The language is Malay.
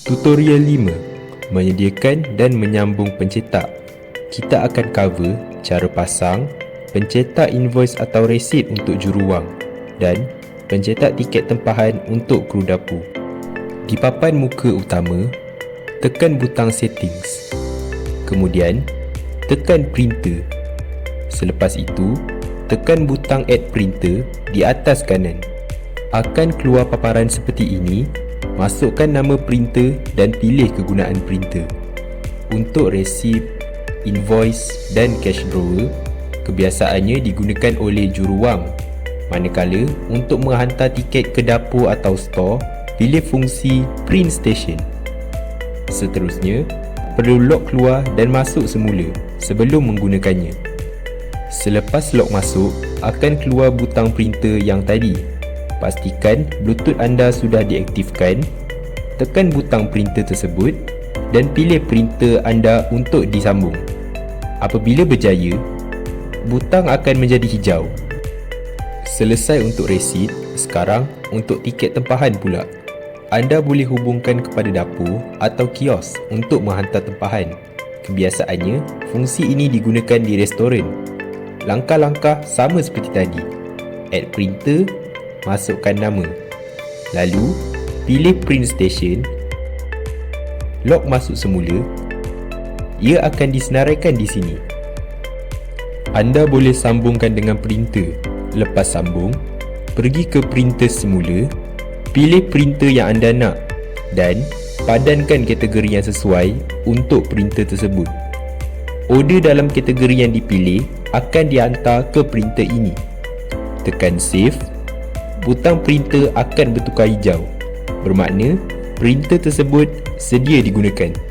Tutorial 5 Menyediakan dan menyambung pencetak Kita akan cover cara pasang, pencetak invoice atau resit untuk juruwang dan pencetak tiket tempahan untuk kru dapur. Di papan muka utama, tekan butang settings. Kemudian, tekan printer. Selepas itu, tekan butang add printer di atas kanan. Akan keluar paparan seperti ini Masukkan nama printer dan pilih kegunaan printer. Untuk resip, invoice dan cash drawer, kebiasaannya digunakan oleh juruwang. Manakala untuk menghantar tiket ke dapur atau store, pilih fungsi print station. Seterusnya, perlu lock keluar dan masuk semula sebelum menggunakannya. Selepas lock masuk, akan keluar butang printer yang tadi Pastikan Bluetooth anda sudah diaktifkan. Tekan butang printer tersebut dan pilih printer anda untuk disambung. Apabila berjaya, butang akan menjadi hijau. Selesai untuk resit, sekarang untuk tiket tempahan pula. Anda boleh hubungkan kepada dapur atau kios untuk menghantar tempahan. Kebiasaannya, fungsi ini digunakan di restoran. Langkah-langkah sama seperti tadi. Add printer masukkan nama. Lalu, pilih print station. Lock masuk semula. Ia akan disenaraikan di sini. Anda boleh sambungkan dengan printer. Lepas sambung, pergi ke printer semula, pilih printer yang anda nak dan padankan kategori yang sesuai untuk printer tersebut. Order dalam kategori yang dipilih akan dihantar ke printer ini. Tekan save butang printer akan bertukar hijau. Bermakna printer tersebut sedia digunakan.